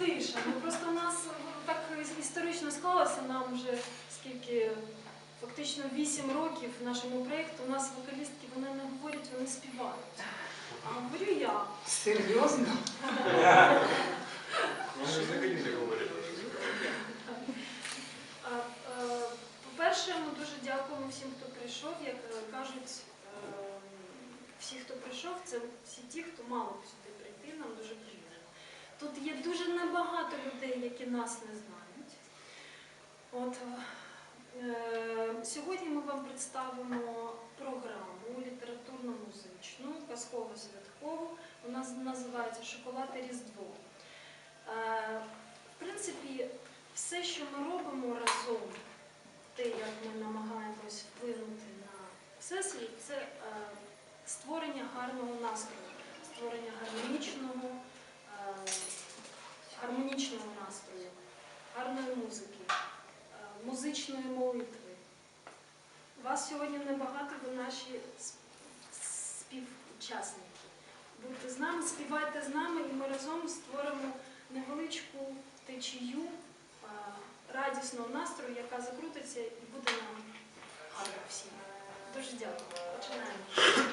тиша. Ну Просто у нас е, так історично склалося нам вже скільки, фактично 8 років в нашому проєкту. У нас вокалістки вони не говорять, вони співають. А говорю я. Серйозно? Е, по-перше, ми дуже дякуємо всім, хто прийшов. Як е, кажуть, всі, хто прийшов, це всі ті, хто мало дуже небагато людей, які нас не знають. От, е, сьогодні ми вам представимо програму літературно-музичну, казково-святкову. Вона називається Шоколад і Різдво. Е, В принципі, все, що ми робимо разом, те, як ми намагаємось вплинути на всесвіт, це е, створення гарного настрою, створення гармонічного, е, гармонічного настрою, гарної музики, е, музичної молитви. Вас сьогодні небагато, ви наші співучасники. Будьте з нами, співайте з нами, і ми разом створимо невеличку течію е, радісного настрою, яка закрутиться і буде нам гарно всім. Дуже дякую. Починаємо.